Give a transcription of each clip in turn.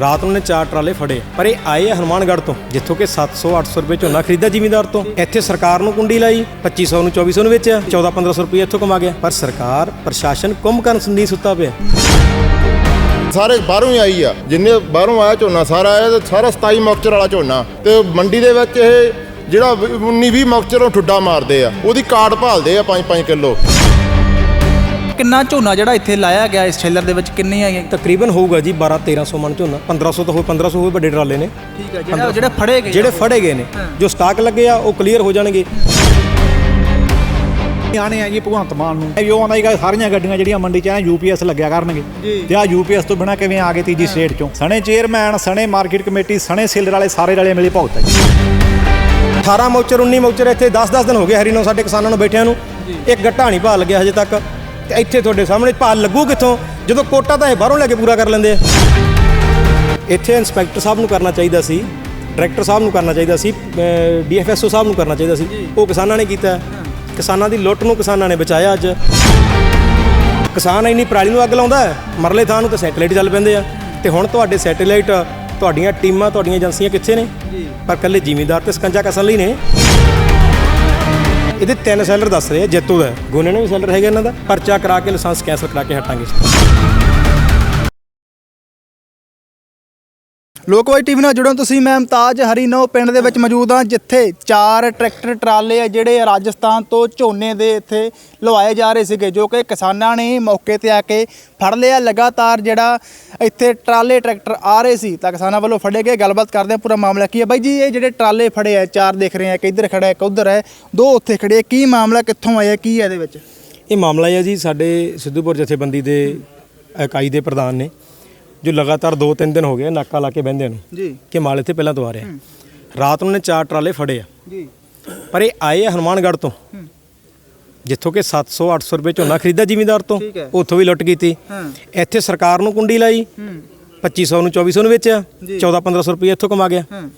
ਰਾਤ ਨੂੰ ਨੇ ਚਾਰ ਟਰਾਲੇ ਫੜੇ, ਪਰ ਇਹ ਆਏ ਆ ਹਨੂਮਾਨਗੜ੍ਹ ਤੋਂ, ਜਿੱਥੋਂ ਕਿ 700 800 ਰੁਪਏ ਝੋਨਾ ਖਰੀਦਾ ਜ਼ਿਮੀਂਦਾਰ ਤੋਂ। ਇੱਥੇ ਸਰਕਾਰ ਨੂੰ ਕੁੰਡੀ ਲਾਈ 2500 ਨੂੰ 2400 ਨੂੰ ਵੇਚਿਆ 14 1500 ਰੁਪਏ ਇੱਥੋਂ ਕਮਾ ਗਿਆ। ਪਰ ਸਰਕਾਰ, ਪ੍ਰਸ਼ਾਸਨ ਕੁੰਭਕਰਨ ਸੰਦੀ ਸੁੱਤਾ ਪਿਆ। ਸਾਰੇ ਬਾਹਰੋਂ ਹੀ ਆਈ ਆ, ਜਿੰਨੇ ਬਾਹਰੋਂ ਆਇਆ ਝੋਨਾ, ਸਾਰਾ ਆਇਆ ਤੇ ਸਾਰਾ 27 ਮੌਕਚਰ ਵਾਲਾ ਝੋਨਾ। ਤੇ ਮੰਡੀ ਦੇ ਵਿੱਚ ਇਹ ਜਿਹੜਾ 19 20 ਮੌਕਚਰੋਂ ਠੁੱਡਾ ਮਾਰਦੇ ਆ, ਉਹਦੀ ਕਾਟ ਭਾਲਦੇ ਆ 5 5 ਕਿਲੋ। ਕਿੰਨਾ ਝੋਨਾ ਜਿਹੜਾ ਇੱਥੇ ਲਾਇਆ ਗਿਆ ਇਸ ਛੇਲਰ ਦੇ ਵਿੱਚ? ਕਿੰਨੀ ਆਈਆਂ ਤਕਰੀਬਨ ਹੋਊਗਾ ਜੀ 12 1300 ਮਣ ਝੋਨਾ। 1500 ਤੋਂ ਹੋਏ 1500 ਹੋਏ ਵੱਡੇ ਟਰਾਲੇ ਨੇ। ਠੀਕ ਹੈ ਜਿਹੜਾ ਜਿਹੜੇ ਫੜੇ ਗਏ ਜਿਹੜੇ ਫੜੇ ਗਏ ਨੇ। ਜੋ ਸਟਾਕ ਲੱਗੇ ਆ ਉਹ ਕਲੀਅਰ ਹੋ ਜਾਣਗੇ। ਆਣੇ ਆ ਜੀ ਭਗਵੰਤ ਮਾਨ ਨੂੰ। ਇਹ ਉਹ ਆਉਂਦਾ ਸੀਗਾ ਸਾਰੀਆਂ ਗੱਡੀਆਂ ਜਿਹੜੀਆਂ ਮੰਡੀ 'ਚ ਆ ਯੂਪੀਐਸ ਲੱਗਿਆ ਕਰਨਗੇ। ਤੇ ਆ ਯੂਪੀਐਸ ਤੋਂ ਬਿਨਾ ਕਿਵੇਂ ਆ ਗਏ ਤੀਜੀ ਸਟੇਟ 'ਚੋਂ? ਸਣੇ ਚੇਅਰਮੈਨ ਸਣੇ ਮਾਰਕੀਟ ਕਮੇਟੀ ਸਣੇ ਸੇਲਰ ਵਾਲੇ ਸਾਰੇ ਰਲੇ ਮਿਲੇ ਭੁਗਤ ਜੀ। 18 ਮੌਚਰ 19 ਮੌਚਰ ਇੱਥੇ 10-10 ਦਿਨ ਹੋ ਗਏ ਹਰੀਨੋ ਸਾਡੇ ਕਿਸਾਨਾਂ ਨੂੰ ਬੈਠਿਆਂ ਨੂੰ। ਇੱਕ ਗੱਟਾ ਨਹੀਂ ਭਾਅ ਲੱਗਿਆ ਹਜੇ ਤੱਕ। ਤੇ ਇੱਥੇ ਤੁਹਾਡੇ ਸਾਹਮਣੇ ਭਾਅ ਲੱਗੂ ਕਿੱਥੋਂ? ਜਦੋਂ ਕੋਟਾ ਤਾਂ ਇਹ ਬਾਹਰੋਂ ਲੈ ਕੇ ਪੂਰਾ ਕਰ ਲੈਂਦੇ ਆ। ਇੱਥੇ ਇੰਸਪੈਕਟਰ ਸਾਹਿਬ ਨੂੰ ਕਰਨਾ ਚਾਹੀਦਾ ਸੀ ਡਾਇਰੈਕਟਰ ਸਾਹਿਬ ਨੂੰ ਕਰਨਾ ਚਾਹੀਦਾ ਸੀ ਡੀਐਫਐਸਓ ਸਾਹਿਬ ਨੂੰ ਕਰਨਾ ਚਾਹੀਦਾ ਸੀ। ਉਹ ਕਿਸਾਨਾਂ ਨੇ ਕੀਤਾ। ਕਿਸਾਨਾਂ ਦੀ ਲੁੱਟ ਨੂੰ ਕਿਸਾਨਾਂ ਨੇ ਬਚਾਇਆ ਅੱਜ। ਕਿਸਾਨ ਇੰਨੀ ਪਰਾਲੀ ਨੂੰ ਅੱਗ ਲਾਉਂਦਾ ਮਰਲੇ ਥਾਂ ਨੂੰ ਤਾਂ ਸੈਟੇਲਾਈਟ ਚੱਲ ਪੈਂਦੇ ਆ। ਤੇ ਹੁਣ ਤੁਹਾਡੇ ਸੈਟੇਲਾਈਟ ਤੁਹਾਡੀਆਂ ਟੀਮਾਂ ਤੁਹਾਡੀਆਂ ਏਜੰਸੀਆਂ ਕਿੱਥੇ ਨੇ? ਪਰ ਕੱਲੇ ਜ਼ਿਮੀਂਦਾਰ ਤੇ ਸਕੰਜਾ ਕਸਣ ਲਈ ਨੇ। ਇਹਦੇ ਤਿੰਨ ਸੈਲਰ ਦੱਸ ਰਹੇ ਆ, ਜੇਤੂ ਦਾ ਗੋਨੇ ਨੇ ਵੀ ਸੈਲਰ ਹੈਗਾ ਇਹਨਾਂ ਦਾ। ਪਰਚਾ ਕਰਾ ਕੇ ਲਾਇਸੈਂਸ ਕੈਂਸਲ ਕਰਾ ਕੇ ਹਟਾਂਗੇ। ਲੋਕਵਾਈ ਟੀਵੀ ਨਾਲ ਜੁੜੋ ਤੁਸੀਂ, ਮੈਂ ਮੁਮਤਾਜ ਹਰੀਨੋ, ਪਿੰਡ ਦੇ ਵਿੱਚ ਮੌਜੂਦ ਹਾਂ, ਜਿੱਥੇ ਚਾਰ ਟਰੈਕਟਰ ਟਰਾਲੇ ਆ ਜਿਹੜੇ ਰਾਜਸਥਾਨ ਤੋਂ ਝੋਨੇ ਦੇ ਇੱਥੇ ਲਵਾਏ ਜਾ ਰਹੇ ਸੀਗੇ, ਜੋ ਕਿ ਕਿਸਾਨਾਂ ਨੇ ਮੌਕੇ ਤੇ ਆ ਕੇ ਫੜ ਲਿਆ। ਲਗਾਤਾਰ ਜਿਹੜਾ ਇੱਥੇ ਟਰਾਲੇ ਟਰੈਕਟਰ ਆ ਰਹੇ ਸੀ, ਤਾਂ ਕਿਸਾਨਾਂ ਵੱਲੋਂ ਫੜੇ ਗਏ। ਗੱਲਬਾਤ ਕਰਦੇ ਆ ਪੂਰਾ ਮਾਮਲਾ ਕੀ ਹੈ? ਬਾਈ ਜੀ, ਇਹ ਜਿਹੜੇ ਟਰਾਲੇ ਫੜੇ ਆ, ਚਾਰ ਦੇਖ ਰਹੇ ਆ ਕਿ ਇੱਧਰ ਖੜਾ ਹੈ, ਇੱਕ ਉੱਧਰ ਹੈ, ਦੋ ਉੱਥੇ ਖੜੇ ਆ। ਕੀ ਮਾਮਲਾ, ਕਿੱਥੋਂ ਆਇਆ ਕੀ ਹੈ ਇਹਦੇ ਵਿੱਚ? ਇਹ ਮਾਮਲਾ ਹੈ ਜੀ, ਸਾਡੇ ਸਿੱਧੂਪੁਰ ਜਥੇਬੰਦੀ ਦੇ ਇਕਾਈ ਦੇ ਪ੍ਰਧਾਨ ਨੇ। ਜੋ ਲਗਾਤਾਰ 2-3 ਦਿਨ ਹੋ ਗਏ ਨਾਕਾ ਲਾ ਕੇ ਬਹਿੰਦੇ ਨੂੰ ਜੀ। ਕਿ ਮਾਲ ਇੱਥੇ ਪਹਿਲਾਂ ਤੋਂ ਆ ਰਿਹਾ। ਰਾਤ ਨੂੰ ਨੇ ਚਾਰ ਟਰਾਲੇ ਫੜੇ ਆ। ਜੀ। ਪਰ ਇਹ ਆਏ ਹਨੂਮਾਨਗੜ੍ਹ ਤੋਂ। ਜਿੱਥੋਂ ਕਿ 700 800 ਰੁਪਏ ਝੋਨਾ ਖਰੀਦਾ ਜ਼ਿਮੀਂਦਾਰ ਤੋਂ। ਉੱਥੋਂ ਵੀ ਲੁੱਟ ਕੀਤੀ। ਹਾਂ। ਇੱਥੇ ਸਰਕਾਰ ਨੂੰ ਕੁੰਡੀ ਲਾਈ। 2500 ਨੂੰ 2400 ਨੂੰ ਵੇਚਿਆ। 14 1500 ਰੁਪਏ ਇੱਥੋਂ ਕਮਾ ਗਿਆ। ਹਾਂ।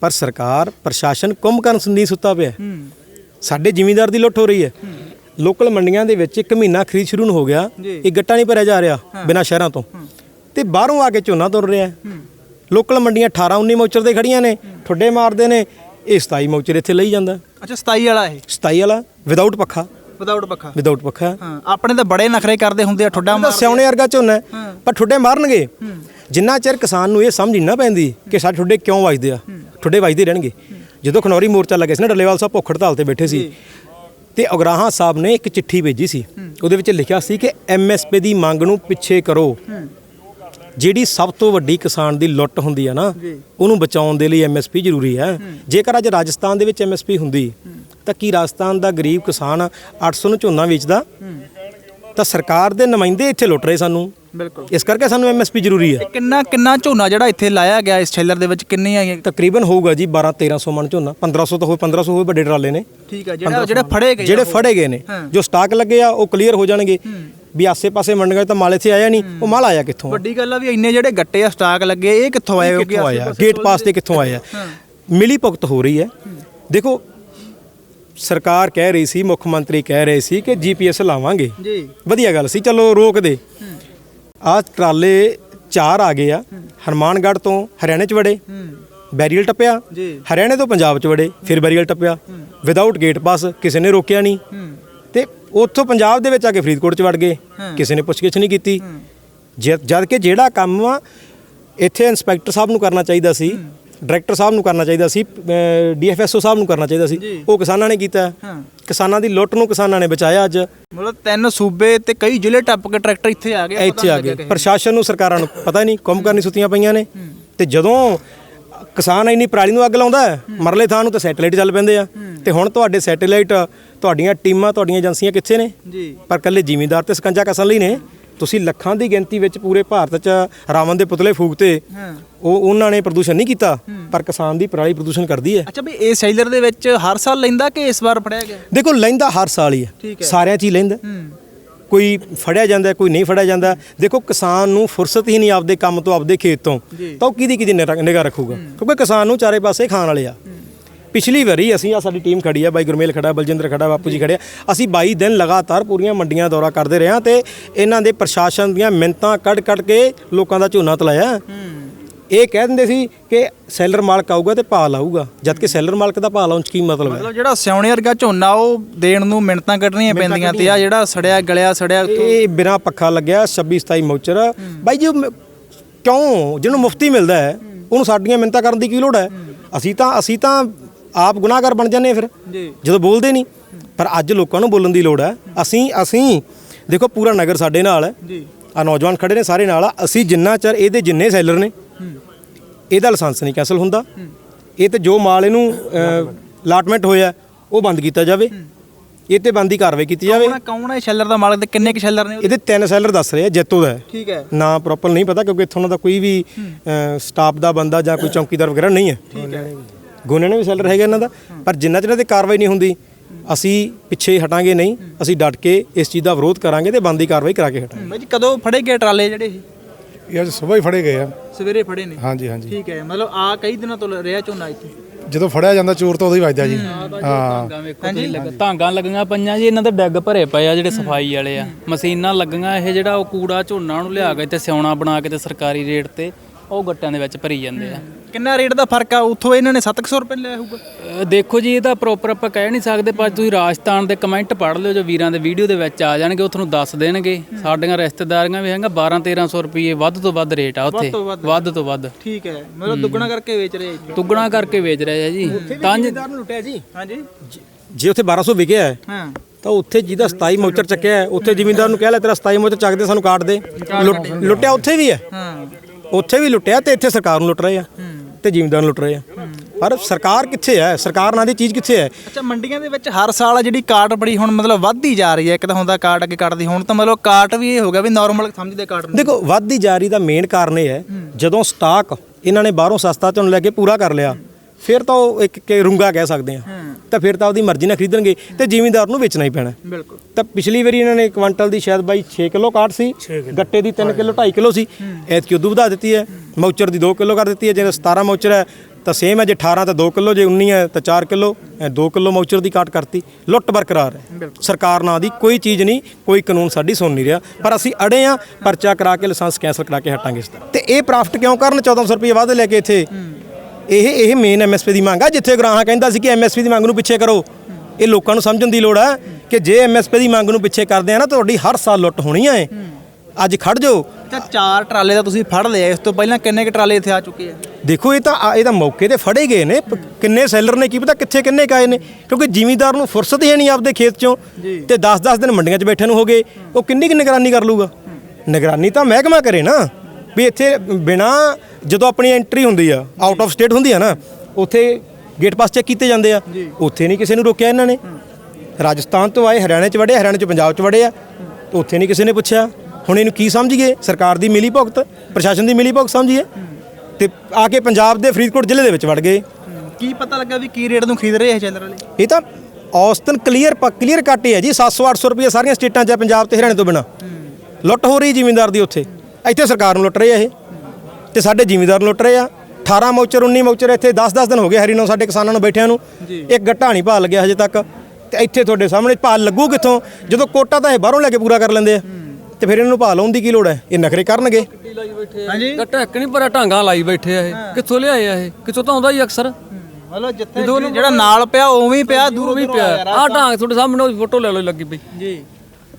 ਪਰ ਸਰਕਾਰ ਪ੍ਰਸ਼ਾਸਨ ਕੁੰਭਕਰਨ ਸੰਦੀ ਸੁੱਤਾ ਪਿਆ। ਹੂੰ। ਸਾਡੇ ਜ਼ਿਮੀਂਦਾਰ ਦੀ ਲੁੱਟ ਹੋ ਰਹੀ ਹੈ। ਲੋਕਲ ਮੰਡੀਆਂ ਦੇ ਵਿੱਚ ਇੱਕ ਮਹੀਨਾ ਖਰੀਦ ਸ਼ੁਰੂ ਨੂੰ ਹੋ ਗਿਆ। ਇਹ ਗੱਟਾ ਨਹੀਂ ਭਰਿਆ ਜਾ ਰਿਹਾ ਬਿਨਾਂ ਸ਼ਹਿਰਾਂ ਤੋਂ। ਤੇ ਬਾਹਰੋਂ ਆ ਕੇ ਝੋਨਾ ਤੁਰ ਰਿਹਾ। ਲੋਕਲ ਮੰਡੀਆਂ 18 19 ਮੌਚਰ ਤੇ ਖੜੀਆਂ ਨੇ ਠੁੱਡੇ ਮਾਰਦੇ ਨੇ ਇਹ 27 ਮੌਚਰ ਇੱਥੇ ਲਈ ਜਾਂਦਾ। ਅੱਛਾ 27 ਵਾਲਾ ਇਹ? 27 ਵਾਲਾ ਵਿਦਆਊਟ ਪੱਖਾ। ਵਿਦਆਊਟ ਪੱਖਾ। ਵਿਦਆਊਟ ਪੱਖਾ। ਹਾਂ ਆਪਣੇ ਤਾਂ ਬੜੇ ਨਖਰੇ ਕਰਦੇ ਹੁੰਦੇ ਆ ਠੁੱਡਾ ਉਹਦਾ ਸਿਆਉਣੇ ਵਰਗਾ ਝੋਨਾ ਪਰ ਠੁੱਡੇ ਮਾਰਨਗੇ। ਜਿੰਨਾ ਚਿਰ ਕਿਸਾਨ ਨੂੰ ਇਹ ਸਮਝ ਨਹੀਂ ਨਾ ਪੈਂਦੀ ਕਿ ਸਾਡੇ ਠੁੱਡੇ ਕਿਉਂ ਵੱਜਦੇ ਆ ਠੁੱਡੇ ਵੱਜਦੇ ਰਹਿਣਗੇ। ਜਦੋਂ ਖਨੌਰੀ ਮੋਰਚਾ ਲੱਗਿਆ ਸੀ ਨਾ ਡੱਲੇਵਾਲ ਸਾਹਿਬ ਭੁੱਖ ਹੜਤਾਲ ਤੇ ਬੈਠੇ ਸੀ ਤੇ ਉਗਰਾਹਾਂ ਸਾਹਿਬ ਨੇ ਇੱਕ ਚਿੱਠੀ ਭੇਜੀ ਸੀ। ਉਹਦੇ ਵਿੱਚ ਲਿਖਿਆ ਸੀ ਕਿ ਐਮਐਸਪੀ ਦੀ ਮੰਗ ਨੂੰ ਪਿੱਛੇ ਕਰੋ। ਜਿਹੜੀ ਸਭ ਤੋਂ ਵੱਡੀ ਕਿਸਾਨ ਦੀ ਲੁੱਟ ਹੁੰਦੀ ਆ ਨਾ ਉਹਨੂੰ ਬਚਾਉਣ ਦੇ ਲਈ ਐਮਐਸਪੀ ਜ਼ਰੂਰੀ ਹੈ। ਜੇਕਰ ਅੱਜ ਰਾਜਸਥਾਨ ਦੇ ਵਿੱਚ ਐਮਐਸਪੀ ਹੁੰਦੀ ਤਾਂ ਕੀ ਰਾਜਸਥਾਨ ਦਾ ਗਰੀਬ ਕਿਸਾਨ 800 ਨੂੰ ਝੋਨਾ ਵੇਚਦਾ? ਤਾਂ ਸਰਕਾਰ ਦੇ ਨੁਮਾਇੰਦੇ ਇੱਥੇ ਲੁੱਟ ਰਹੇ ਸਾਨੂੰ। ਬਿਲਕੁਲ। ਇਸ ਕਰਕੇ ਸਾਨੂੰ ਐਮਐਸਪੀ ਜ਼ਰੂਰੀ ਹੈ। ਕਿੰਨਾ ਕਿੰਨਾ ਝੋਨਾ ਜਿਹੜਾ ਇੱਥੇ ਲਾਇਆ ਗਿਆ ਇਸ ਛੇਲਰ ਦੇ ਵਿੱਚ ਕਿੰਨੀ ਆਈਆਂ? ਤਕਰੀਬਨ ਹੋਊਗਾ ਜੀ 12 1300 ਮਣ ਝੋਨਾ। 1500 ਤੋਂ ਹੋਏ 1500 ਹੋਏ ਵੱਡੇ ਟਰਾਲੇ ਨੇ। ਠੀਕ ਹੈ ਜਿਹੜਾ ਜਿਹੜੇ ਫੜੇ ਗਏ ਜਿਹੜੇ ਫੜੇ ਗਏ ਨੇ। ਜੋ ਸਟਾਕ ਲੱਗੇ ਆ ਉਹ ਕਲੀਅਰ ਹੋ ਜਾਣਗੇ। ਵੀ ਆਸੇ-ਪਾਸੇ ਮੰਡੀਆਂ 'ਚ ਤਾਂ ਮਾਲ ਇੱਥੇ ਆਇਆ ਨਹੀਂ ਉਹ ਮਾਲ ਆਇਆ ਕਿੱਥੋਂ? ਆ? ਵੱਡੀ ਗੱਲ ਆ ਵੀ ਇੰਨੇ ਜਿਹੜੇ ਗੱਟੇ ਆ ਸਟਾਕ ਲੱਗੇ ਇਹ ਕਿੱਥੋਂ ਆਏ ਕਿਉਂਕਿ ਕਿੱਥੋਂ ਆਇਆ? ਗੇਟ ਪਾਸ ਤੇ ਕਿੱਥੋਂ ਆਇਆ? ਮਿਲੀ ਭੁਗਤ ਹੋ ਰਹੀ ਹੈ। ਦੇਖੋ ਸਰਕਾਰ ਕਹਿ ਰਹੀ ਸੀ ਮੁੱਖ ਮੰਤਰੀ ਕਹਿ ਰਹੇ ਸੀ ਕਿ ਜੀਪੀਐਸ ਲਾਵਾਂਗੇ। ਜੀ। ਵਧੀਆ ਗੱਲ ਸੀ ਚਲੋ ਰੋਕ ਦੇ। ਆਹ ਟਰਾਲੇ ਚਾਰ ਆ ਗਏ ਆ ਹਨੂਮਾਨਗੜ੍ਹ ਤੋਂ ਹਰਿਆਣੇ ਚ ਵੜੇ ਬੈਰੀਅਲ ਟੱਪਿਆ ਜੀ। ਹਰਿਆਣੇ ਤੋਂ ਪੰਜਾਬ ਚ ਵੜੇ ਫਿਰ ਬੈਰੀਅਲ ਟੱਪਿਆ। ਵਿਦਆਊਟ ਗੇਟ ਪਾਸ ਕਿਸੇ ਨੇ ਰੋਕਿਆ ਨਹੀਂ। ਉੱਥੋਂ ਪੰਜਾਬ ਦੇ ਵਿੱਚ ਆ ਕੇ ਫਰੀਦਕੋਟ ਚ ਵੜ ਗਏ। ਕਿਸੇ ਨੇ ਪੁੱਛਗਿੱਛ ਨਹੀਂ ਕੀਤੀ। ਜਦ ਕਿ ਜਿਹੜਾ ਕੰਮ ਆ ਇੱਥੇ ਇੰਸਪੈਕਟਰ ਸਾਹਿਬ ਨੂੰ ਕਰਨਾ ਚਾਹੀਦਾ ਸੀ। ਡਾਇਰੈਕਟਰ ਸਾਹਿਬ ਨੂੰ ਕਰਨਾ ਚਾਹੀਦਾ ਸੀ। ਡੀਐਫਐਸਓ ਸਾਹਿਬ ਨੂੰ ਕਰਨਾ ਚਾਹੀਦਾ ਸੀ। ਉਹ ਕਿਸਾਨਾਂ ਨੇ ਕੀਤਾ। ਕਿਸਾਨਾਂ ਦੀ ਲੁੱਟ ਨੂੰ ਕਿਸਾਨਾਂ ਨੇ ਬਚਾਇਆ ਅੱਜ। ਮਤਲਬ ਤਿੰਨ ਸੂਬੇ ਤੇ ਕਈ ਜ਼ਿਲ੍ਹੇ ਟੱਪ ਕੇ ਟਰੈਕਟਰ ਇੱਥੇ ਆ ਗਏ ਇੱਥੇ ਆ ਗਏ। ਪ੍ਰਸ਼ਾਸਨ ਨੂੰ ਸਰਕਾਰਾਂ ਨੂੰ ਪਤਾ ਹੀ ਨਹੀਂ ਕੰਮ ਕਰਨੀ ਸੁੱਤੀਆਂ ਪਈਆਂ ਨੇ। ਤੇ ਜਦੋਂ ਕਿਸਾਨ ਇੰਨੀ ਪਰਾਲੀ ਨੂੰ ਅੱਗ ਲਾਉਂਦਾ ਹੈ, ਮਰਲੇ ਥਾਂ ਨੂੰ ਤਾਂ ਸੈਟੇਲਾਈਟ ਚੱਲ ਪੈਂਦੇ ਆ। ਤੇ ਹੁਣ ਤੁਹਾਡੇ ਸੈਟੇਲਾਈਟ ਤੁਹਾਡੀਆਂ ਟੀਮਾਂ ਤੁਹਾਡੀਆਂ ਏਜੰਸੀਆਂ ਕਿੱਥੇ ਨੇ? ਜੀ। ਪਰ ਕੱਲੇ ਜ਼ਿਮੀਂਦਾਰ ਤੇ ਸਕੰਜਾ ਕਸਣ ਲਈ ਨੇ। ਤੁਸੀਂ ਲੱਖਾਂ ਦੀ ਗਿਣਤੀ ਵਿੱਚ ਪੂਰੇ ਭਾਰਤ 'ਚ ਰਾਵਣ ਦੇ ਪੁਤਲੇ ਫੂਕਤੇ। ਉਹ ਉਹਨਾਂ ਨੇ ਪ੍ਰਦੂਸ਼ਣ ਨਹੀਂ ਕੀਤਾ ਪਰ ਕਿਸਾਨ ਦੀ ਪਰਾਲੀ ਪ੍ਰਦੂਸ਼ਣ ਕਰਦੀ ਹੈ। ਅੱਛਾ ਵੀ ਇਹ ਛੇਲਰ ਦੇ ਵਿੱਚ ਹਰ ਸਾਲ ਲੈਂਦਾ ਕਿ ਇਸ ਵਾਰ ਫੜਿਆ ਗਿਆ? ਦੇਖੋ ਲੈਂਦਾ ਹਰ ਸਾਲ ਹੀ ਠੀਕ ਹੈ। ਹੈ। ਸਾਰਿਆਂ 'ਚ ਹੀ ਲੈਂਦਾ। ਕੋਈ ਫੜਿਆ ਜਾਂਦਾ ਕੋਈ ਨਹੀਂ ਫੜਿਆ ਜਾਂਦਾ ਦੇਖੋ ਕਿਸਾਨ ਨੂੰ ਫੁਰਸਤ ਹੀ ਨਹੀਂ ਆਪਦੇ ਕੰਮ ਤੋਂ ਆਪਦੇ ਖੇਤ ਤੋਂ। ਤਾਂ ਉਹ ਕਿਹਦੀ ਕਿਹਦੀ ਨਿਗਾਹ ਰੱਖੂਗਾ? ਕਿਉਂਕਿ ਕਿਸਾਨ ਨੂੰ ਚਾਰੇ ਪਾਸੇ ਖਾਣ ਵਾਲੇ ਆ। ਪਿਛਲੀ ਵਾਰੀ ਅਸੀਂ ਆ ਸਾਡੀ ਟੀਮ ਖੜੀ ਆ ਬਾਈ ਗੁਰਮੇਲ ਖੜਾ ਬਲਜਿੰਦਰ ਖੜਾ ਬਾਪੂ ਜੀ ਖੜੇ ਆ। ਅਸੀਂ 22 ਦਿਨ ਲਗਾਤਾਰ ਪੂਰੀਆਂ ਮੰਡੀਆਂ ਦੌਰਾ ਕਰਦੇ ਰਹੇ ਹਾਂ ਤੇ ਇਹਨਾਂ ਦੇ ਪ੍ਰਸ਼ਾਸਨ ਦੀਆਂ ਮਿੰਤਾਂ ਕੱਢ ਕੱਢ ਕੇ ਲੋਕਾਂ ਦਾ ਝੋਨਾ ਤਲਾਇਆ। ਇਹ ਕਹਿ ਦਿੰਦੇ ਸੀ ਕਿ ਸੈਲਰ ਮਾਲਕ ਆਊਗਾ ਤੇ ਭਾਅ ਲਾਊਗਾ ਜਦ ਕਿ ਸੈਲਰ ਮਾਲਕ ਦਾ ਭਾਅ ਲਾਉਣ ਚ ਕੀ ਮਤਲਬ ਹੈ? ਮਤਲਬ ਜਿਹੜਾ ਸਿਉਣੇ ਵਰਗਾ ਝੋਨਾ ਉਹ ਦੇਣ ਨੂੰ ਮਿੰਟਾਂ ਕੱਢਣੀਆਂ ਪੈਂਦੀਆਂ ਤੇ ਆ ਜਿਹੜਾ ਸੜਿਆ ਗਲਿਆ ਸੜਿਆ ਇਹ ਬਿਨਾ ਪੱਖਾ ਲੱਗਿਆ 26 27 ਮੌਚਰ। ਬਾਈ ਜੀ ਮ- ਕਿਉਂ? ਜਿਹਨੂੰ ਮੁਫਤੀ ਮਿਲਦਾ ਹੈ ਉਹਨੂੰ ਸਾਡੀਆਂ ਮਿੰਤਾ ਕਰਨ ਦੀ ਕੀ ਲੋੜ ਹੈ? ਅਸੀਂ ਤਾਂ ਅਸੀਂ ਤਾਂ ਆਪ ਗੁਨਾਹਗਰ ਬਣ ਜਾਂਦੇ ਹਾਂ ਫਿਰ ਜੀ। ਜਦੋਂ ਬੋਲਦੇ ਨਹੀਂ। ਪਰ ਅੱਜ ਲੋਕਾਂ ਨੂੰ ਬੋਲਣ ਦੀ ਲੋੜ ਹੈ। ਅਸੀਂ ਅਸੀਂ ਦੇਖੋ ਪੂਰਾ ਨਗਰ ਸਾਡੇ ਨਾਲ ਹੈ। ਜੀ। ਆ ਨੌਜਵਾਨ ਖੜੇ ਨੇ ਸਾਰੇ ਨਾਲ। ਆ ਅਸੀਂ ਜਿੰਨਾ ਚਿਰ ਇਹਦੇ ਜਿੰਨੇ ਸੈਲਰ ਨੇ ਇਹਦਾ ਲਾਇਸੈਂਸ ਨਹੀਂ ਕੈਂਸਲ ਹੁੰਦਾ। ਇਹ ਤੇ ਜੋ ਮਾਲ ਇਹਨੂੰ ਅਲਾਟਮੈਂਟ ਹੋਇਆ ਉਹ ਬੰਦ ਕੀਤਾ ਜਾਵੇ। ਇਹ ਤੇ ਬੰਦੀ ਕਾਰਵਾਈ ਕੀਤੀ ਜਾਵੇ। ਕੌਣ ਕੌਣ ਹੈ ਸ਼ੈਲਰ ਦਾ ਮਾਲਕ ਤੇ ਕਿੰਨੇ ਕੁ ਸ਼ੈਲਰ ਨੇ? ਇਹਦੇ ਤਿੰਨ ਸੈਲਰ ਦੱਸ ਰਹੇ ਆ ਜੈਤੋ ਦਾ ਠੀਕ ਹੈ। ਨਾ ਪ੍ਰੋਪਰ ਨਹੀਂ ਪਤਾ ਕਿਉਂਕਿ ਇੱਥੋਂ ਦਾ ਕੋਈ ਵੀ ਸਟਾਫ ਦਾ ਬੰਦਾ ਜਾਂ ਕੋਈ ਚੌਕੀਦਾਰ ਵਗੈਰਾ ਨਹੀਂ ਹੈ। ਠੀਕ ਹੈ। ਗੋਨੇ ਨੇ ਵੀ ਸੈਲਰ ਹੈਗਾ ਇਹਨਾਂ ਦਾ। ਪਰ ਜਿੰਨਾ ਚਿਰ ਤੇ ਕਾਰਵਾਈ ਨਹੀਂ ਹੁੰਦੀ ਅਸੀਂ ਪਿੱਛੇ ਹਟਾਂਗੇ ਨਹੀਂ ਅਸੀਂ ਡਟ ਕੇ ਇਸ ਚੀਜ਼ ਦਾ ਵਿਰੋਧ ਕਰਾਂਗੇ ਤੇ ਬੰਦੀ ਕਾਰਵਾਈ ਕਰਾ ਕੇ ਹਟਾਂਗੇ। ਜੀ ਕਦੋਂ ਫੜੇ ਗਏ ਟਰਾਲੇ ਜਿਹੜੇ ਇਹ ਅੱਜ ਸਵੇਰ ਹੀ ਫੜੇ ਗਏ ਆ। ਸਵੇਰੇ ਫੜੇ ਨੇ? ਹਾਂਜੀ ਹਾਂਜੀ। ਠੀਕ ਹੈ ਮਤਲਬ ਆ ਕਈ ਦਿਨਾਂ ਤੋਂ ਰਿਹਾ ਝੋਨਾ ਇੱਥੇ? ਜਦੋਂ ਫੜਿਆ ਜਾਂਦਾ ਚੋਰ ਤਾਂ ਉਦੋਂ ਹੀ ਵੱਜਦਾ ਜੀ। ਹਾਂ ਹਾਂਜੀ। ਧਾਂਗਾਂ ਲੱਗੀਆਂ ਪਈਆਂ ਜੀ ਇਹਨਾਂ ਦੇ ਡੈਗ ਭਰੇ ਪਏ ਆ ਜਿਹੜੇ ਸਫ਼ਾਈ ਵਾਲੇ ਆ। ਮਸ਼ੀਨਾਂ ਲੱਗੀਆਂ ਇਹ ਜਿਹੜਾ ਉਹ ਕੂੜਾ ਝੋਨਾ ਨੂੰ ਲਿਆ ਕੇ ਤੇ ਸਿਉਣਾ ਬਣਾ ਕੇ ਤੇ ਸਰਕਾਰੀ ਰੇਟ ਤੇ ਉਹ ਗੱਟਿਆਂ ਦੇ ਵਿੱਚ ਭਰੀ ਜਾਂਦੇ ਆ। ਕਿੰਨਾ ਰੇਟ ਦਾ ਫ਼ਰਕ ਆ? ਉੱਥੋਂ ਇਹਨਾਂ ਨੇ 700 ਰੁਪਏ ਲਿਆ ਹੋਊਗਾ। ਅਹ ਦੇਖੋ ਜੀ ਇਹਦਾ ਪ੍ਰੋਪਰ ਆਪਾਂ ਕਹਿ ਨਹੀਂ ਸਕਦੇ ਪਰ ਤੁਸੀਂ ਰਾਜਸਥਾਨ ਦੇ ਕਮੈਂਟ ਪੜ੍ਹ ਲਿਓ ਜੋ ਵੀਰਾਂ ਦੇ ਵੀਡੀਓ ਦੇ ਵਿੱਚ ਆ ਜਾਣਗੇ ਉਹ ਤੁਹਾਨੂੰ ਦੱਸ ਦੇਣਗੇ। ਸਾਡੀਆਂ ਰਿਸ਼ਤੇਦਾਰੀਆਂ ਵੀ ਹੈਗਾ 12 1300 ਰੁਪਏ ਵੱਧ ਤੋਂ ਵੱਧ ਰੇਟ ਆ ਉੱਥੇ। ਤੋਂ ਵੱਧ। ਵੱਧ ਤੋਂ ਵੱਧ। ਠੀਕ ਹੈ ਮਤਲਬ ਦੁੱਗਣਾ ਕਰਕੇ ਵੇਚ ਰਹੇ ਇੱਥੇ ਦੁੱਗਣਾ ਕਰਕੇ ਵੇਚ ਰਹੇ ਆ ਜੀ। ਤਾਂ ਜੀ ਨੂੰ ਲੁੱਟਿਆ ਜੀ। ਹਾਂਜੀ। ਜੇ। ਉੱਥੇ 1200 ਵਿਕਿਆ ਹੈ ਹਾਂ। ਤਾਂ ਉੱਥੇ ਜਿਹਦਾ 27 ਮੌਚਰ ਚੱਕਿਆ ਹੈ ਉੱਥੇ ਜ਼ਿਮੀਂਦਾਰ ਨੂੰ ਕਹਿ ਲੈ ਤੇਰਾ 27 ਮੌਚਰ ਚੱਕ ਦੇ ਸਾਨੂੰ ਕਾਟ ਦੇ। ਲੁੱਟ- ਲੁੱਟਿਆ ਉੱਥੇ ਵੀ ਹੈ। ਹਾਂ। ਉੱਥੇ ਵੀ ਲੁੱਟਿਆ ਤੇ ਇੱਥੇ ਸਰਕਾਰ ਨੂੰ ਲੁੱਟ ਰਹੇ ਆ। ਤੇ ਜ਼ਿਮੀਂਦਾਰ ਲੁੱਟ ਰਹੇ ਆ। ਪਰ ਸਰਕਾਰ ਕਿੱਥੇ ਹੈ? ਸਰਕਾਰ ਨਾਂ ਦੀ ਚੀਜ਼ ਕਿੱਥੇ ਹੈ? ਅੱਛਾ ਮੰਡੀਆਂ ਦੇ ਵਿੱਚ ਹਰ ਸਾਲ ਆ ਜਿਹੜੀ ਕਾਟ ਬੜੀ ਹੁਣ ਮਤਲਬ ਵੱਧਦੀ ਜਾ ਰਹੀ ਹੈ। ਇੱਕ ਤਾਂ ਹੁੰਦਾ ਕਾਟ ਅੱਗੇ ਕੱਟਦੀ ਹੁਣ ਤਾਂ ਮਤਲਬ ਕਾਟ ਵੀ ਇਹ ਹੋ ਗਿਆ ਵੀ ਨਾਰਮਲ ਸਮਝਦੇ ਕਾਟ ਨੂੰ। ਦੇਖੋ ਵੱਧਦੀ ਜਾਰੀ ਦਾ ਮੇਨ ਕਾਰਨ ਇਹ ਹੈ ਜਦੋਂ ਸਟਾਕ ਇਹਨਾਂ ਨੇ ਬਾਹਰੋਂ ਸਸਤਾ ਝੋਨਾ ਲੈ ਕੇ ਪੂਰਾ ਕਰ ਲਿਆ ਫਿਰ ਤਾਂ ਉਹ ਇੱਕ ਕਿ ਰੁੰਗਾ ਕਹਿ ਸਕਦੇ ਆ। ਤਾਂ ਫਿਰ ਤਾਂ ਉਹਦੀ ਮਰਜ਼ੀ ਨਾਲ ਖਰੀਦਣਗੇ ਤੇ ਜ਼ਿਮੀਂਦਾਰ ਨੂੰ ਵੇਚਣਾ ਹੀ ਪੈਣਾ। ਬਿਲਕੁਲ। ਤਾਂ ਪਿਛਲੀ ਵਾਰੀ ਇਹਨਾਂ ਨੇ ਕੁਆਂਟਲ ਦੀ ਸ਼ਾਇਦ ਬਾਈ 6 ਕਿਲੋ ਕਾਟ ਸੀ ਗੱਟੇ ਦੀ 3 ਕਿਲੋ 2.5 ਕਿਲੋ ਸੀ। ਐਤਕੀ ਉਦੋਂ ਵਧਾ ਦਿੱਤੀ ਹੈ। ਮੌਚਰ ਦੀ 2 ਕਿਲੋ ਕਰ ਦਿੱਤੀ ਹੈ। ਜੇ 17 ਮੌਚਰ ਹੈ ਤਾਂ ਸੇਮ ਹੈ। ਜੇ 18 ਤਾਂ 2 ਕਿਲੋ। ਜੇ 19 ਹੈ ਤਾਂ 4 ਕਿਲੋ। 2 ਕਿਲੋ ਮੌਚਰ ਦੀ ਕਾਟ ਕਰਤੀ। ਲੁੱਟ ਬਰਕਰਾਰ ਹੈ। ਸਰਕਾਰ ਨਾਂ ਦੀ ਕੋਈ ਚੀਜ਼ ਨਹੀਂ ਕੋਈ ਕਾਨੂੰਨ ਸਾਡੀ ਸੁਣ ਨਹੀਂ ਰਿਹਾ। ਪਰ ਅਸੀਂ ਅੜੇ ਆ ਪਰਚਾ ਕਰਾ ਕੇ ਲਾਇਸੈਂਸ ਕੈਂਸਲ ਕਰਾ ਕੇ ਹਟਾਂਗੇ ਇਸ ਦਾ ਤੇ ਇਹ ਪ੍ਰਾਫਟ ਕਿਉਂ ਕਰਨ? 1400 ਰੁਪਏ ਵੱਧ ਲੈ ਕੇ ਇੱਥੇ ਇਹ ਇਹ ਮੇਨ ਐਮਐਸਪੀ ਦੀ ਮੰਗ ਆ। ਜਿੱਥੇ ਗਰਾਹਾਂ ਕਹਿੰਦਾ ਸੀ ਕਿ ਐਮਐਸਪੀ ਦੀ ਮੰਗ ਨੂੰ ਪਿੱਛੇ ਕਰੋ। ਇਹ ਲੋਕਾਂ ਨੂੰ ਸਮਝਣ ਦੀ ਲੋੜ ਹੈ ਕਿ ਜੇ ਐਮਐਸਪੀ ਦੀ ਮੰਗ ਨੂੰ ਪਿੱਛੇ ਕਰਦੇ ਆ ਨਾ ਤੁਹਾਡੀ ਹਰ ਸਾਲ ਲੁੱਟ ਹੋਣੀ ਹੈ ਅੱਜ ਖੜ ਜਾਓ। ਤਾਂ ਚਾਰ ਟਰਾਲੇ ਦਾ ਤੁਸੀਂ ਫੜ ਲਿਆ ਇਸ ਤੋਂ ਪਹਿਲਾਂ ਕਿੰਨੇ ਕੁ ਟਰਾਲੇ ਇੱਥੇ ਆ ਚੁੱਕੇ ਆ? ਦੇਖੋ ਇਹ ਤਾਂ ਆ- ਇਹ ਤਾਂ ਮੌਕੇ ਤੇ ਫੜੇ ਗਏ ਨੇ। ਕਿੰਨੇ ਸੈਲਰ ਨੇ ਕੀ ਪਤਾ ਕਿੱਥੇ ਕਿੰਨੇ ਕਾਏ ਨੇ। ਕਿਉਂਕਿ ਜ਼ਿਮੀਂਦਾਰ ਨੂੰ ਫੁਰਸਤ ਹੀ ਨਹੀਂ ਆਪਦੇ ਖੇਤ ਚੋਂ। ਤੇ 10-10 ਦਿਨ ਮੰਡੀਆਂ 'ਚ ਬੈਠੇ ਨੂੰ ਹੋ ਗਏ। ਉਹ ਕਿੰਨੀ ਕਿ ਨਿਗਰਾਨੀ ਕਰ ਲੂਗਾ ਨਿਗਰਾਨੀ ਤਾਂ ਮਹਿਕਮਾ ਕਰੇ ਨਾ। ਵੀ ਇੱਥੇ ਬਿਨਾ ਜਦੋਂ ਆਪਣੀ ਐਂਟਰੀ ਹੁੰਦੀ ਆ ਆਊਟ ਆਫ ਸਟੇਟ ਹੁੰਦੀ ਆ ਨਾ ਉੱਥੇ ਗੇਟ ਪਾਸ ਚੈੱਕ ਕੀਤੇ ਜਾਂਦੇ ਆ। ਉੱਥੇ ਨਹੀਂ ਕਿਸੇ ਨੂੰ ਰੋਕਿਆ ਇਹਨਾਂ ਨੇ। ਰਾਜਸਥਾਨ ਤੋਂ ਆਏ ਹਰਿਆਣੇ 'ਚ ਵੜੇ ਹਰਿਆਣੇ 'ਚ ਪੰਜਾਬ 'ਚ ਵੜੇ ਆ। ਉੱਥੇ ਨਹੀਂ ਕਿਸੇ ਨੇ ਪੁੱਛਿਆ। ਹੁਣ ਇਹਨੂੰ ਕੀ ਸਮਝੀਏ? ਸਰਕਾਰ ਦੀ ਮਿਲੀ ਭੁਗਤ ਪ੍ਰਸ਼ਾਸਨ ਦੀ ਮਿਲੀ ਭੁਗਤ ਸਮਝੀਏ? ਤੇ ਆ ਕੇ ਪੰਜਾਬ ਦੇ ਫਰੀਦਕੋਟ ਜ਼ਿਲ੍ਹੇ ਦੇ ਵਿੱਚ ਵੜ ਗਏ। ਕੀ ਪਤਾ ਲੱਗਾ ਵੀ ਕੀ ਰੇਟ ਨੂੰ ਖਰੀਦ ਰਹੇ ਇਹ ਸ਼ੈਲਰ ਵਾਲੇ ਇਹ ਤਾਂ ਔਸਤਨ ਕਲੀਅਰ ਕਲੀਅਰ ਕੱਟ ਹੀ ਹੈ ਜੀ। 700 800 ਰੁਪਏ ਸਾਰੀਆਂ ਸਟੇਟਾਂ 'ਚ ਹੈ ਪੰਜਾਬ ਤੇ ਹਰਿਆਣੇ ਤੋਂ ਬਿਨਾ। ਲੁੱਟ ਹੋ ਰਹੀ ਜ਼ਿਮੀਂਦਾਰ ਦੀ ਉੱਥੇ। ਇੱਥੇ ਸਰਕਾਰ ਨੂੰ ਲੁੱਟ ਰਹੇ ਆ ਇਹ। ਤੇ ਸਾਡੇ ਜ਼ਿਮੀਂਦਾਰ ਨੂੰ ਲੁੱਟ ਰਹੇ ਆ। 18 ਮੌਚਰ 19 ਮੌਚਰ ਇੱਥੇ 10-10 ਦਿਨ ਹੋ ਗਏ ਹਰੀਨੋ ਸਾਡੇ ਕਿਸਾਨਾਂ ਨੂੰ ਬੈਠਿਆਂ ਨੂੰ। ਇੱਕ ਗੱਟਾ ਨਹੀਂ ਭਾਅ ਲੱਗਿਆ ਹਜੇ ਤੱਕ। ਤੇ ਇੱਥੇ ਤੁਹਾਡੇ ਸਾਹਮਣੇ ਭਾਅ ਲੱਗੂ ਕਿੱਥੋਂ? ਜਦੋਂ ਕੋਟਾ ਤਾਂ ਇਹ ਬਾਹਰੋਂ ਲੈ ਕੇ ਪੂਰਾ ਕਰ ਲੈਂਦੇ ਆ। ਤੇ ਫਿਰ ਇਹਨਾਂ ਨੂੰ ਭਾਅ ਲਾਉਣ ਦੀ ਕੀ ਲੋੜ ਹੈ? ਇਹ ਨਖਰੇ ਕਰਨਗੇ। ਹਾਂਜੀ। ਟੱਕ ਨਹੀਂ ਪਰ ਢਾਂਗਾ ਲਾਈ ਬੈਠੇ ਆ ਇਹ। ਕਿੱਥੋਂ ਲਿਆਏ ਆ ਇਹ? ਕਿੱਥੋਂ ਤਾਂ ਆਉਂਦਾ ਹੀ ਅਕਸਰ। ਮਤਲਬ ਜਿੱਥੇ ਜਿਹੜਾ ਨਾਲ ਪਿਆ ਉਵੇਂ ਹੀ ਪਿਆ ਦੂਰੋਂ ਵੀ ਪਿਆ। ਆ ਢਾਂਗ ਤੁਹਾਡੇ ਸਾਹਮਣੇ ਉਹ ਫੋਟੋ ਲੈ ਲਓ ਲੱਗੀ ਪਈ। ਜੀ।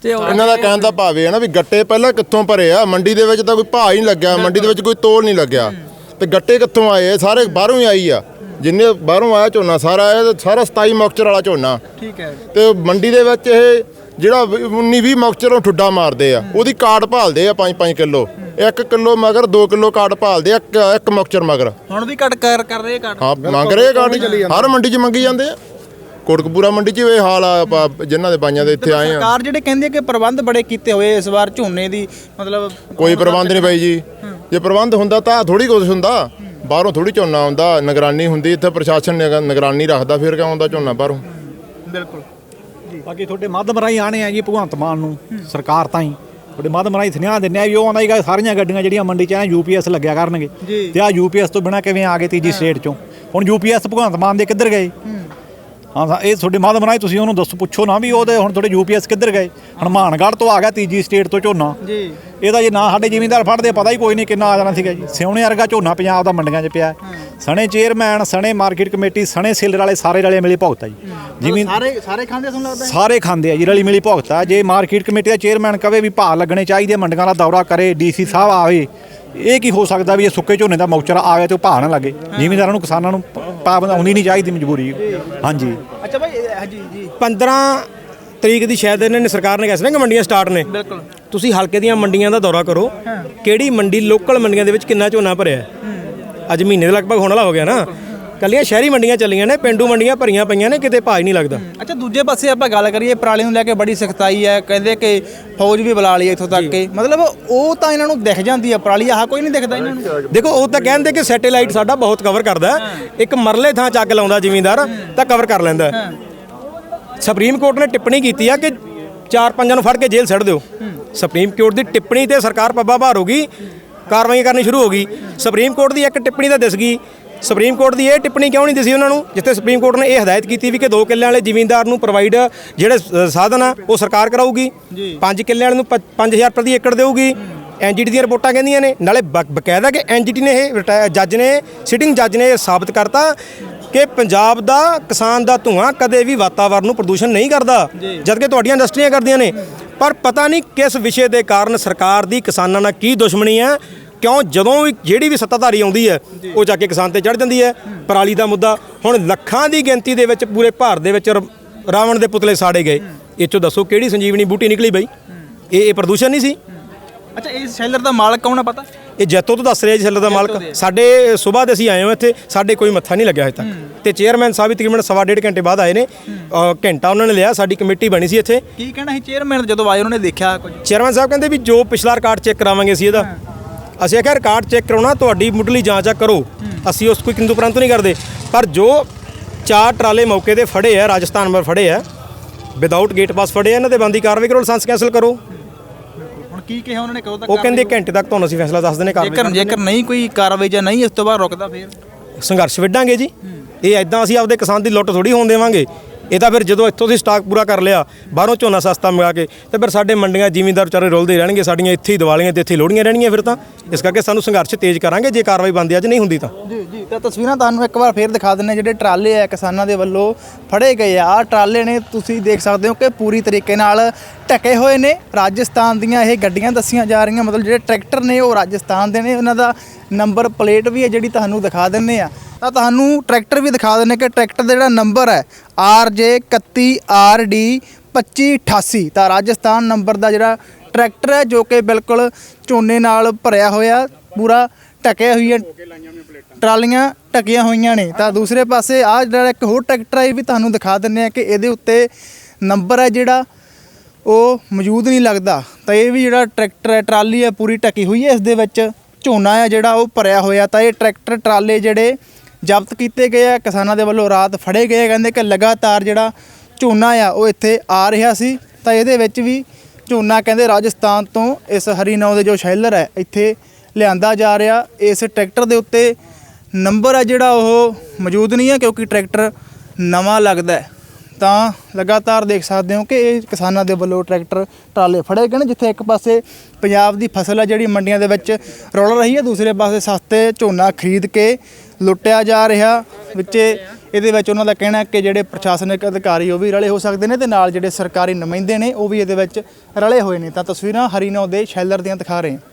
ਤੇ ਉਹ ਇਹਨਾਂ ਦਾ ਕਹਿਣ ਦਾ ਭਾਵ ਇਹ ਹੈ ਨਾ ਵੀ ਗੱਟੇ ਪਹਿਲਾਂ ਕਿੱਥੋਂ ਭਰੇ ਆ? ਮੰਡੀ ਦੇ ਵਿੱਚ ਤਾਂ ਕੋਈ ਭਾਅ ਹੀ ਨਹੀਂ ਲੱਗਿਆ ਮੰਡੀ ਦੇ ਵਿੱਚ ਕੋਈ ਤੋਲ ਨਹੀਂ ਲੱਗਿਆ। ਤੇ ਗੱਟੇ ਕਿੱਥੋਂ ਆਏ? ਆ ਸਾਰੇ ਬਾਹਰੋਂ ਹੀ ਆਈ ਆ। ਜਿੰਨੇ ਬਾਹਰੋਂ ਆਇਆ ਝੋਨਾ ਸਾਰਾ ਆਇਆ ਤੇ ਸਾਰਾ 27 ਮੌਕਚਰ ਵਾਲਾ ਝੋਨਾ। ਠੀਕ ਹੈ। ਤੇ ਮੰਡੀ ਦੇ ਵਿੱਚ ਇਹ ਜਿਹੜਾ 19 20 ਮੌਕਚਰੋਂ ਠੁੱਡਾ ਮਾਰਦੇ ਆ। ਉਹਦੀ ਕਾਟ ਭਾਲਦੇ ਆ 5 5 ਕਿਲੋ। 1 ਕਿਲੋ ਮਗਰ 2 ਕਿਲੋ ਕਾਟ ਭਾਲਦੇ ਆ ਇੱਕ ਇੱਕ ਮੌਕਚਰ ਮਗਰ। ਹੁਣ ਵੀ ਕੱਟ ਕਰ ਕਰ ਰਹੇ ਕੱਟ। ਹਾਂ ਮੰਗ ਰਹੇ ਕਾਟ। ਹਰ ਮੰਡੀ 'ਚ ਮੰਗੀ ਜਾਂਦੇ ਆ। ਕੋਟਕਪੂਰਾ ਮੰਡੀ 'ਚ ਵੀ ਇਹ ਹਾਲ ਆ ਆਪਾਂ ਜਿਨ੍ਹਾਂ ਦੇ ਬਾਈਆਂ ਦੇ ਇੱਥੇ ਆਏ ਆ। ਸਰਕਾਰ ਜਿਹੜੇ ਕਹਿੰਦੇ ਕਿ ਪ੍ਰਬੰਧ ਬੜੇ ਕੀਤੇ ਹੋਏ ਇਸ ਵਾਰ ਝੋਨੇ ਦੀ ਮਤਲਬ ਕੋਈ ਪ੍ਰਬੰਧ ਨਹੀਂ ਬਾਈ ਜੀ। ਜੇ ਪ੍ਰਬੰਧ ਹੁੰਦਾ ਤਾਂ ਥੋੜੀ ਕੁਝ ਹੁੰਦਾ। ਬਾਹਰੋਂ ਥੋੜੀ ਝੋਨਾ ਆਉਂਦਾ ਨਿਗਰਾਨੀ ਹੁੰਦੀ ਇੱਥੇ ਪ੍ਰਸ਼ਾਸਨ ਨਿਗ- ਨਿਗਰਾਨੀ ਰੱਖਦਾ ਫਿਰ ਕਿਉਂ ਆਉਂਦਾ ਝੋਨਾ ਬਾਹਰੋਂ? ਬਿਲਕੁਲ। ਬਾਕੀ ਤੁਹਾਡੇ ਮਾਧਮ ਰਾਹੀਂ ਆਣੇ ਆ ਜੀ ਭਗਵੰਤ ਮਾਨ ਨੂੰ ਸਰਕਾਰ ਤਾਂ ਹੀ ਤੁਹਾਡੇ ਮਾਧਮ ਰਾਹੀਂ ਸੁਨੇਹਾ ਦਿੰਦੇ ਆ ਵੀ ਉਹ ਆਉਂਦਾ ਹੀਗਾ ਸਾਰੀਆਂ ਗੱਡੀਆਂ ਜਿਹੜੀਆਂ ਮੰਡੀ 'ਚ ਆ ਯੂਪੀਐਸ ਲੱਗਿਆ ਕਰਨਗੇ। ਤੇ ਆ ਯੂਪੀਐਸ ਤੋਂ ਬਿਨਾ ਕਿਵੇਂ ਆ ਗਏ ਤੀਜੀ ਸਟੇਟ 'ਚੋਂ? ਹੁਣ ਯੂਪੀਐਸ ਭਗਵੰਤ ਮਾਨ ਦੇ ਕਿੱਧਰ ਗਏ? ਹਾਂ ਸਾ- ਇਹ ਤੁਹਾਡੇ ਮਾਧਮ ਰਾਹੀਂ ਤੁਸੀਂ ਉਹਨੂੰ ਦੱਸੋ ਪੁੱਛੋ ਨਾ ਵੀ ਉਹਦੇ ਹੁਣ ਤੁਹਾਡੇ ਯੂਪੀਐਸ ਕਿੱਧਰ ਗਏ? ਹਨੂੰਮਾਨਗੜ੍ਹ ਤੋਂ ਆ ਗਿਆ ਤੀਜੀ ਸਟੇਟ ਤੋਂ ਝੋਨਾ। ਜੀ। ਇਹਦਾ ਜੇ ਨਾ ਸਾਡੇ ਜ਼ਿਮੀਂਦਾਰ ਫੜਦੇ ਪਤਾ ਹੀ ਕੋਈ ਨਹੀਂ ਕਿੰਨਾ ਆ ਜਾਣਾ ਸੀਗਾ ਜੀ। ਸਿਉਣੇ ਵਰਗਾ ਝੋਨਾ ਪੰਜਾਬ ਦਾ ਮੰਡੀਆਂ 'ਚ ਪਿਆ। ਸਣੇ ਚੇਅਰਮੈਨ ਸਣੇ ਮਾਰਕੀਟ ਕਮੇਟੀ ਸਣੇ ਸੇਲਰ ਵਾਲੇ ਸਾਰੇ ਰਲੇ ਮਿਲੇ ਭੁਗਤਾ ਜੀ। ਜਿਵੇਂ ਸਾਰੇ ਸਾਰੇ ਖਾਂਦੇ ਤੁਹਾਨੂੰ ਲੱਗਦਾ? ਸਾਰੇ ਖਾਂਦੇ ਆ ਜੀ ਰਲੀ ਮਿਲੀ ਭੁਗਤਾ। ਜੇ ਮਾਰਕੀਟ ਕਮੇਟੀ ਦਾ ਚੇਅਰਮੈਨ ਕਵੇ ਵੀ ਭਾਅ ਲੱਗਣੇ ਚਾਹੀਦੇ ਆ, ਮੰਡੀਆਂ ਦਾ ਦੌਰਾ ਕਰੇ ਡੀਸੀ ਸਾਹਿਬ ਆਵੇ ਇਹ ਕੀ ਹੋ ਸਕਦਾ ਵੀ ਇਹ ਸੁੱਕੇ ਝੋਨੇ ਦਾ ਮੌਚਰ ਆਵੇ ਤੇ ਉਹ ਭਾਅ ਨਾ ਲੱਗੇ? ਜ਼ਿਮੀਂਦਾਰਾਂ ਨੂੰ ਕਿਸਾਨਾਂ ਨੂੰ ਪਾਬੰਦ ਆਉਂਦੀ ਨਹੀਂ ਚਾਹੀਦੀ ਮਜਬੂਰੀ। ਹਾਂਜੀ। ਅੱਛਾ ਭਾਈ ਇਹ- ਜੀ ਜੀ। 15 ਤਰੀਕ ਦੀ ਸ਼ਾਇਦ ਇਹਨਾਂ ਨੇ ਸਰਕਾਰ ਨੇ ਕਿਹਾ ਸੀ ਨਾ ਕਿ ਮੰਡੀਆਂ ਸਟਾਰਟ ਨੇ। ਬਿਲਕੁਲ। ਤੁਸੀਂ ਹਲਕੇ ਦੀਆਂ ਮੰਡੀਆਂ ਦਾ ਦੌਰਾ ਕਰੋ। ਕਿਹੜੀ ਮੰਡੀ ਲੋਕਲ ਮੰਡੀਆਂ ਦੇ ਵਿੱਚ ਕਿੰਨਾ ਝੋਨਾ ਭਰਿਆ? ਅੱਜ ਮਹੀਨੇ ਦੇ ਲਗਭਗ ਹੋਣ ਵਾਲਾ ਹੋ ਗਿਆ ਨਾ। ਕੱਲੀਆਂ ਸ਼ਹਿਰੀ ਮੰਡੀਆਂ ਚੱਲੀਆਂ ਨੇ ਪਿੰਡੂ ਮੰਡੀਆਂ ਭਰੀਆਂ ਪਈਆਂ ਨੇ ਕਿਤੇ ਹੀ ਨਹੀਂ ਲੱਗਦਾ। ਅੱਛਾ ਦੂਜੇ ਪਾਸੇ ਆਪਾਂ ਗੱਲ ਕਰੀਏ ਪਰਾਲੀ ਨੂੰ ਲੈ ਕੇ ਬੜੀ ਸਖਤਾਈ ਹੈ ਕਹਿੰਦੇ ਕਿ ਫੌਜ ਵੀ ਬੁਲਾ ਲਈ ਇੱਥੋਂ ਤੱਕ ਕਿ ਮਤਲਬ ਉਹ ਤਾਂ ਇਹਨਾਂ ਨੂੰ ਦਿਖ ਜਾਂਦੀ ਹੈ ਪਰਾਲੀ ਆਹ ਕੋਈ ਨਹੀਂ ਦਿਖਦਾ ਇਹਨਾਂ ਨੂੰ। ਦੇਖੋ ਉਹ ਤਾਂ ਕਹਿੰਦੇ ਕਿ ਸੈਟੇਲਾਈਟ ਸਾਡਾ ਬਹੁਤ ਕਵਰ ਕਰਦਾ। ਇੱਕ ਮਰਲੇ ਥਾਂ ਚੱਕ ਲਾਉਂਦਾ ਜ਼ਿਮੀਂਦਾਰ ਤਾਂ ਕਵਰ ਕਰ ਲੈਂਦਾ। ਸੁਪਰੀਮ ਕੋਰਟ ਨੇ ਟਿੱਪਣੀ ਕੀਤੀ ਆ ਕਿ ਚਾਰ ਪੰਜਾਂ ਨੂੰ ਫੜ ਕੇ ਜੇਲ੍ਹ ਸੱਟ ਦਿਓ। ਸੁਪਰੀਮ ਕੋਰਟ ਦੀ ਟਿੱਪਣੀ ਤੇ ਸਰਕਾਰ ਪੱਬਾ ਭਾਰ ਹੋ ਗਈ ਕਾਰਵਾਈ ਕਰਨੀ ਸ਼ੁਰੂ ਹੋ ਗਈ। ਸੁਪਰੀਮ ਕੋਰਟ ਦੀ ਇੱਕ ਟਿੱਪਣੀ ਤਾਂ ਦਿਸ ਗਈ। ਸੁਪਰੀਮ ਕੋਰਟ ਦੀ ਇਹ ਟਿੱਪਣੀ ਕਿਉਂ ਨਹੀਂ ਦਿਸੀ ਉਹਨਾਂ ਨੂੰ? ਜਿੱਥੇ ਸੁਪਰੀਮ ਕੋਰਟ ਨੇ ਇਹ ਹਦਾਇਤ ਕੀਤੀ ਵੀ ਕਿ ਦੋ ਕਿੱਲਿਆਂ ਵਾਲੇ ਜ਼ਿਮੀਂਦਾਰ ਨੂੰ ਪ੍ਰੋਵਾਈਡ ਜਿਹੜੇ ਸਾਧਨ ਆ ਉਹ ਸਰਕਾਰ ਕਰਾਊਗੀ। ਪੰਜ ਕਿੱਲਿਆਂ ਵਾਲੇ ਨੂੰ 5000 ਪ੍ਰਤੀ ਏਕੜ ਦੇਊਗੀ। ਐਨਜੀਟੀ ਦੀਆਂ ਰਿਪੋਰਟਾਂ ਕਹਿੰਦੀਆਂ ਨੇ। ਨਾਲੇ ਬਕ- ਬਕਾਇਦਾ ਕਿ ਐਨਜੀਟੀ ਨੇ ਇਹ ਜੱਜ ਨੇ ਸਿਟਿੰਗ ਜੱਜ ਨੇ ਇਹ ਸਾਬਤ ਕਰਤਾ ਕਿ ਪੰਜਾਬ ਦਾ ਕਿਸਾਨ ਦਾ ਧੂਆਂ ਕਦੇ ਵੀ ਵਾਤਾਵਰਣ ਨੂੰ ਪ੍ਰਦੂਸ਼ਣ ਨਹੀਂ ਕਰਦਾ। ਜਦਕਿ ਤੁਹਾਡੀਆਂ ਇੰਡਸਟਰੀਆਂ ਕਰਦੀਆਂ ਨੇ। ਪਰ ਪਤਾ ਨਹੀਂ ਕਿਸ ਵਿਸ਼ੇ ਦੇ ਕਾਰਨ ਸਰਕਾਰ ਦੀ ਕਿਸਾਨਾਂ ਨਾਲ ਕੀ ਦੁਸ਼ਮਣੀ ਹੈ, ਕਿਉਂ ਜਦੋਂ ਵੀ ਜਿਹੜੀ ਵੀ ਸੱਤਾਧਾਰੀ ਆਉਂਦੀ ਹੈ, ਉਹ ਜਾ ਕੇ ਕਿਸਾਨ ਤੇ ਚੜ ਜਾਂਦੀ ਹੈ। ਪਰਾਲੀ ਦਾ ਮੁੱਦਾ, ਹੁਣ ਲੱਖਾਂ ਦੀ ਗਿਣਤੀ ਦੇ ਵਿੱਚ ਪੂਰੇ ਭਾਰਤ ਦੇ ਵਿੱਚ ਰ- ਰਾਵਣ ਦੇ ਪੁਤਲੇ ਸਾੜੇ ਗਏ। ਇਹ ਚੋਂ ਦੱਸੋ ਕਿਹੜੀ ਸੰਜੀਵਨੀ ਬੂਟੀ ਨਿਕਲੀ ਬਈ? ਇਹ ਇਹ ਪ੍ਰਦੂਸ਼ਣ ਨਹੀਂ ਸੀ? ਅੱਛਾ ਇਸ ਸ਼ੈਲਰ ਦਾ ਮਾਲਕ ਕੌਣ ਹੈ ਪਤਾ? ਇਹ ਜੈਤੋ ਤੋਂ ਦੱਸ ਰਿਹਾ ਜੀ ਸੈਲਰ ਦਾ ਮਾਲਕ। ਸਾਡੇ ਸਵੇਰ ਦੇ ਅਸੀਂ ਆਏ ਹਾਂ ਇੱਥੇ ਸਾਡੇ ਕੋਈ ਮੱਥਾ ਨਹੀਂ ਲੱਗਿਆ ਹਜੇ ਤੱਕ। ਤੇ ਚੇਅਰਮੈਨ ਸਾਹਿਬ ਵੀ ਤਕਰੀਬਨ ਸਵਾ ਡੇਢ ਘੰਟੇ ਬਾਅਦ ਆਏ ਨੇ। ਅ, ਘੰਟਾ ਉਹਨਾਂ ਨੇ ਲਿਆ ਸਾਡੀ ਕਮੇਟੀ ਬਣੀ ਸੀ ਇੱਥੇ। ਕੀ ਕਹਿਣਾ ਸੀ ਚੇਅਰਮੈਨ ਜਦੋਂ ਆਏ ਉਹਨਾਂ ਨੇ ਦੇਖਿਆ ਕੁਝ? ਚੇਅਰਮੈਨ ਸਾਹਿਬ ਕਹਿੰਦੇ ਵੀ ਜੋ ਪਿਛਲਾ ਰਿਕਾਰਡ ਚੈੱਕ ਕਰਾਵਾਂਗੇ ਅਸੀਂ ਇਹਦਾ। ਅਸੀਂ ਆਖਿਆ ਰਿਕਾਰਡ ਚੈੱਕ ਕਰਾਉਣਾ ਤੁਹਾਡੀ ਮੁੱਢਲੀ ਜਾਂਚ ਆ ਕਰੋ। ਅਸੀਂ ਉਸ ਕੋਈ ਕਿੰਦੂ ਪ੍ਰੰਤੂ ਨਹੀਂ ਕਰਦੇ। ਪਰ ਜੋ ਚਾਰ ਟਰਾਲੇ ਮੌਕੇ ਤੇ ਫੜੇ ਆ ਰਾਜਸਥਾਨ ਮਰ ਫੜੇ ਆ ਵਿਦਆਊਟ ਗੇਟ ਪਾਸ ਫੜੇ ਆ ਇਹਨਾਂ ਤੇ ਬੰਦੀ ਕਾਰਵਾਈ ਕਰੋ ਲਾਇਸੈਂਸ ਕੈਂਸਲ ਕਰੋ। ਕੀ ਕਿਹਾ ਉਹਨਾਂ ਨੇ ਕਦੋਂ ਤੱਕ ਉਹ ਕਹਿੰਦੇ ਘੰਟੇ ਤੱਕ ਤੁਹਾਨੂੰ ਅਸੀਂ ਫੈਸਲਾ ਦੱਸ ਜੇਕਰ ਕਾਰਵਾਈ ਜੇਕਰ ਨਹੀਂ ਕੋਈ ਕਾਰਵਾਈ ਜਾਂ ਨਹੀਂ ਇਸ ਤੋਂ ਬਾਅਦ ਰੁਕਦਾ ਫੇਰ? ਸੰਘਰਸ਼ ਵਿੱਢਾਂਗੇ ਜੀ। ਇਹ ਐਦਾਂ ਅਸੀਂ ਆਪਦੇ ਕਿਸਾਨ ਦੀ ਲੁੱਟ ਥੋੜੀ ਹੋਣ ਦੇਵਾਂਗੇ। ਇਹ ਤਾਂ ਫਿਰ ਜਦੋਂ ਇੱਥੋਂ ਅਸੀਂ ਸਟਾਕ ਪੂਰਾ ਕਰ ਲਿਆ ਬਾਹਰੋਂ ਝੋਨਾ ਸਸਤਾ ਮੰਗਾ ਕੇ ਤੇ ਫਿਰ ਸਾਡੇ ਮੰਡੀਆਂ ਜ਼ਿਮੀਂਦਾਰ ਵਿਚਾਰੇ ਰੁਲਦੇ ਰਹਿਣਗੇ ਸਾਡੀਆਂ ਇੱਥੇ ਹੀ ਦਿਵਾਲੀਆਂ ਤੇ ਇੱਥੇ ਲੋੜੀਆਂ ਰਹਿਣਗੀਆਂ ਫਿਰ ਤਾਂ। ਇਸ ਕਰਕੇ ਸਾਨੂੰ ਸੰਘਰਸ਼ ਤੇਜ਼ ਕਰਾਂਗੇ ਜੇ ਕਾਰਵਾਈ ਬੰਦੀ ਅੱਜ ਨਹੀਂ ਹੁੰਦੀ ਤਾਂ। ਜੀ ਜੀ ਤਾਂ ਤਸਵੀਰਾਂ ਤੁਹਾਨੂੰ ਇੱਕ ਵਾਰ ਫੇਰ ਦਿਖਾ ਦਿੰਨੇ ਜਿਹੜੇ ਟਰਾਲੇ ਆ ਕਿਸਾਨਾਂ ਦੇ ਵੱਲੋਂ ਫੜੇ ਗਏ ਆ। ਟਰਾਲੇ ਨੇ ਤੁਸੀਂ ਦੇਖ ਸਕਦੇ ਹੋ ਕਿ ਪੂਰੀ ਤਰੀਕੇ ਨਾਲ ਢਕੇ ਹੋਏ ਨੇ। ਰਾਜਸਥਾਨ ਦੀਆਂ ਇਹ ਗੱਡੀਆਂ ਦੱਸੀਆਂ ਜਾ ਰਹੀਆਂ, ਮਤਲਬ ਜਿਹੜੇ ਟਰੈਕਟਰ ਨੇ ਉਹ ਰਾਜਸਥਾਨ ਦੇ ਨੇ। ਉਹਨਾਂ ਦਾ ਨੰਬਰ, ਪਲੇਟ ਵੀ ਹੈ ਜਿਹੜੀ ਤੁਹਾਨੂੰ ਦਿਖਾ ਦਿੰਨੇ ਆ ਤਾਂ ਤੁਹਾਨੂੰ ਟਰੈਕਟਰ ਵੀ ਦਿਖਾ ਦਿੰਨੇ ਕਿ ਟਰੈਕਟਰ ਦਾ ਜਿਹੜਾ ਨੰਬਰ ਹੈ RJ31RD 2588 ਤਾਂ ਰਾਜਸਥਾਨ ਨੰਬਰ ਦਾ ਜਿਹੜਾ ਟਰੈਕਟਰ ਹੈ, ਜੋ ਕਿ ਬਿਲਕੁਲ ਝੋਨੇ ਨਾਲ ਭਰਿਆ ਹੋਇਆ, ਪੂਰਾ ਢਕਿਆ ਹੋਈ ਹੈ ਟਰਾਲੀਆਂ ਢਕੀਆਂ ਹੋਈਆਂ ਨੇ। ਤਾਂ ਦੂਸਰੇ ਪਾਸੇ ਆ ਜਿਹੜਾ ਇੱਕ ਹੋਰ ਟਰੈਕਟਰ ਹੈ, ਇਹ ਵੀ ਤੁਹਾਨੂੰ ਦਿਖਾ ਦਿੰਨੇ ਆ ਕਿ ਇਹਦੇ ਉੱਤੇ ਨੰਬਰ ਹੈ ਜਿਹੜਾ ਉਹ ਮੌਜੂਦ ਨਹੀਂ ਲੱਗਦਾ। ਤਾਂ ਇਹ ਵੀ ਜਿਹੜਾ ਟਰੈਕਟਰ ਹੈ, ਟਰਾਲੀ ਹੈ, ਪੂਰੀ ਢਕੀ ਹੋਈ ਹੈ। ਇਸ ਦੇ ਵਿੱਚ ਝੋਨਾ ਹੈ ਜਿਹੜਾ ਉਹ ਭਰਿਆ ਹੋਇਆ। ਤਾਂ ਇਹ ਟਰੈਕਟਰ, ਟਰਾਲੇ ਜਿਹੜੇ ਜ਼ਬਤ ਕੀਤੇ ਗਏ ਆ। ਕਿਸਾਨਾਂ ਦੇ ਵੱਲੋਂ ਰਾਤ ਫੜੇ ਗਏ ਆ। ਕਹਿੰਦੇ ਕਿ ਲਗਾਤਾਰ ਜਿਹੜਾ ਝੋਨਾ ਆ, ਉਹ ਇੱਥੇ ਆ ਰਿਹਾ ਸੀ। ਤਾਂ ਇਹਦੇ ਵਿੱਚ ਵੀ ਝੋਨਾ ਕਹਿੰਦੇ ਰਾਜਸਥਾਨ ਤੋਂ ਇਸ ਹਰੀਨੌ ਦੇ ਜੋ ਸ਼ੈਲਰ ਹੈ, ਇੱਥੇ ਲਿਆਂਦਾ ਜਾ ਰਿਹਾ। ਇਸ ਟਰੈਕਟਰ ਦੇ ਉੱਤੇ ਨੰਬਰ ਹੈ ਜਿਹੜਾ ਉਹ ਮੌਜੂਦ ਨਹੀਂ ਹੈ, ਕਿਉਂਕਿ ਟਰੈਕਟਰ ਨਵਾਂ ਲੱਗਦਾ ਹੈ। ਤਾਂ ਲਗਾਤਾਰ ਦੇਖ ਸਕਦੇ ਹੋ ਕਿ ਇਹ ਕਿਸਾਨਾਂ ਦੇ ਵੱਲੋਂ ਟਰੈਕਟਰ, ਟਰਾਲੇ ਫੜੇ ਗਏ ਨੇ, ਜਿੱਥੇ ਇੱਕ ਪਾਸੇ ਪੰਜਾਬ ਦੀ ਫਸਲ ਹੈ ਜਿਹੜੀ ਮੰਡੀਆਂ ਦੇ ਵਿੱਚ ਰੁਲ ਰਹੀ ਹੈ, ਦੂਸਰੇ ਪਾਸੇ ਸਸਤੇ ਝੋਨਾ ਖਰੀਦ ਕੇ ਲੁੱਟਿਆ ਜਾ ਰਿਹਾ ਵਿੱਚ। ਇਹਦੇ ਵਿੱਚ ਉਹਨਾਂ ਦਾ ਕਹਿਣਾ ਕਿ ਜਿਹੜੇ ਪ੍ਰਸ਼ਾਸਨਿਕ ਅਧਿਕਾਰੀ ਉਹ ਵੀ ਰਲੇ ਹੋ ਸਕਦੇ ਨੇ ਤੇ ਨਾਲ ਜਿਹੜੇ ਸਰਕਾਰੀ ਨੁਮਾਇੰਦੇ ਨੇ ਉਹ ਵੀ ਇਹਦੇ ਵਿੱਚ ਰਲੇ ਹੋਏ ਨੇ। ਤਾਂ ਤਸਵੀਰਾਂ ਹਰੀਨੌ ਦੇ ਸ਼ੈਲਰ ਦੀਆਂ ਦਿਖਾ ਰਹੇ ਹਾਂ।